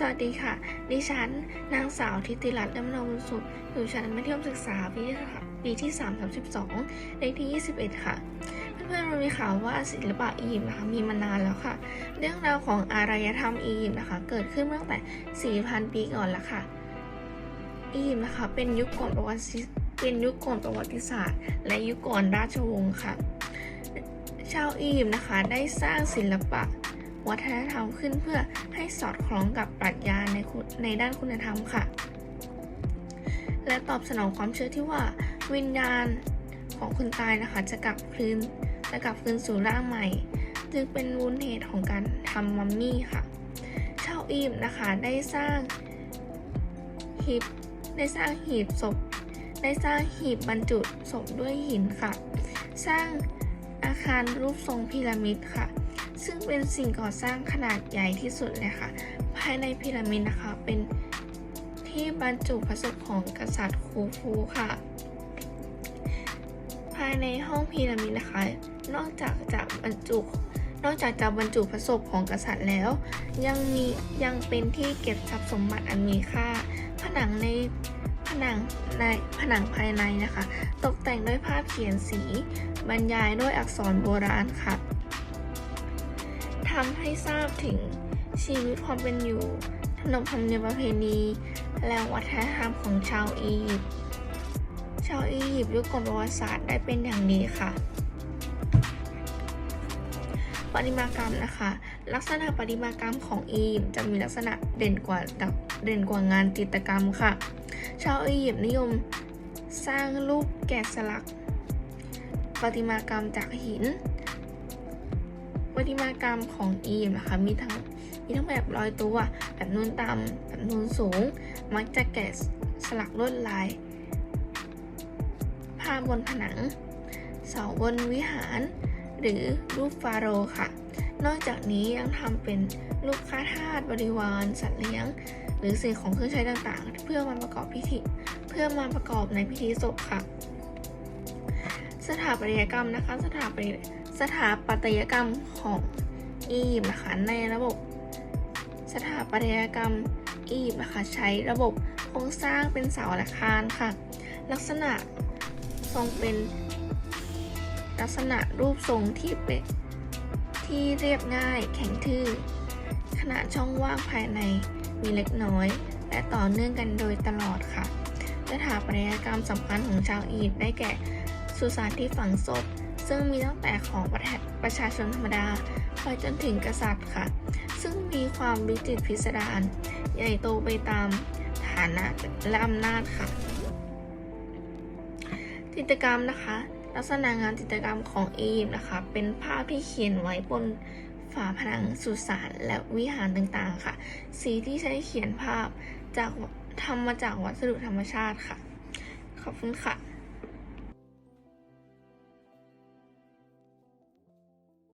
สวัสดีค่ะ ดิฉัน นางสาวทิติรัตน์ดำรงสุขอยู่ชั้นมัธยมศึกษาปีที่ปีที่3 32เลขที่ 21 ค่ะ เพื่อนๆรู้ไหมคะว่าศิลปะอียิปต์นะคะมีมานานแล้วค่ะ เรื่องราวของอารยธรรมอียิปต์นะคะ เกิดขึ้นตั้งแต่ 4,000 ปีก่อนแล้วค่ะ อียิปต์นะคะเป็นยุคก่อนประวัติเป็นยุคก่อนประวัติศาสตร์ และยุคก่อนราชวงศ์ค่ะ ชาวอียิปต์นะคะได้สร้างศิลปะ วัฒนธรรมขึ้นเพื่อให้สอดคล้องกับปรัชญาในในด้านคุณธรรมค่ะ และตอบสนองความเชื่อที่ว่าวิญญาณของคนตายนะคะจะกลับคืนจะกลับคืนสู่ร่างใหม่ จึงเป็นมูลเหตุของการทำมัมมี่ค่ะ ชาวอียิปต์นะคะได้สร้างหีบได้สร้างหีบศพ ได้สร้างหีบบรรจุศพด้วยหินค่ะ สร้างอาคารรูปทรงพีระมิดค่ะ ซึ่งเป็นสิ่งก่อสร้างขนาดใหญ่ที่สุดเลยค่ะ ภายในพีระมิดนะคะ เป็นที่บรรจุพระศพของกษัตริย์คูฟูค่ะ ภายในห้องพีระมิดนะคะ นอกจากจะบรรจุ นอกจากจะบรรจุพระศพของกษัตริย์แล้ว ยังมียังเป็นที่เก็บทรัพย์สมบัติอันมีค่า ผนังในผนังในผนังภายในนะคะ ตกแต่งด้วยภาพเขียนสี บรรยายด้วยอักษรโบราณค่ะำให้ทราบถึงชีวิตความเป็นอยู่ขนบธรรมเนียมประเพณี และวัฒนธรรมของชาวอียิปต์ชาวอียิปต์ยุคก่อนประวัติศาสตร์ได้เป็นอย่างดีค่ะประติมากรรมนะคะ ลักษณะประติมากรรมของอียิปต์จะมีลักษณะเด่นกว่าเด่นกว่างานจิตรกรรมค่ะ ชาวอียิปต์นิยมสร้างรูปแกะสลักประติมากรรมจากหิน ประติมากรรมของอียิปต์นะคะมีทั้งมีทั้งแบบลอยตัว แบบนูนต่ำแบบนูนสูง มักจะแกะสลักลวดลาย ภาพบนผนัง เสาบนวิหาร หรือรูปฟาโรห์ค่ะ นอกจากนี้ยังทำเป็นรูปข้าทาสบริวาร สัตว์เลี้ยง หรือสิ่งของเครื่องใช้ต่างๆ เพื่อมาประกอบพิธี เพื่อมาประกอบในพิธีศพค่ะ สถาปัตยกรรมนะคะ สถาปัตย สถาปัตยกรรมของอียิปต์นะคะในระบบ สถาปัตยกรรมอียิปต์นะคะใช้ระบบโครงสร้างเป็นเสาและคานค่ะ ลักษณะทรงเป็นลักษณะรูปทรงที่เป็นที่เรียบง่ายแข็งทื่อ ขนาดช่องว่างภายในมีเล็กน้อย และต่อเนื่องกันโดยตลอดค่ะสถาปัตยกรรมสำคัญของชาวอียิปต์ได้แก่สุสานที่ฝังศพ ซึ่งมีตั้งแต่ของประประชาชนธรรมดาไปจนถึงกษัตริย์ค่ะ ซึ่งมีความวิจิตรพิสดารใหญ่โตไปตามฐานะและอำนาจค่ะจิตรกรรมนะคะ ลักษณะงานจิตรกรรมของอียิปต์นะคะ เป็นภาพที่เขียนไว้บนฝาผนังสุสานและวิหารต่างๆค่ะ สีที่ใช้เขียนภาพจากทำมาจากวัสดุธรรมชาติค่ะ ขอบคุณค่ะ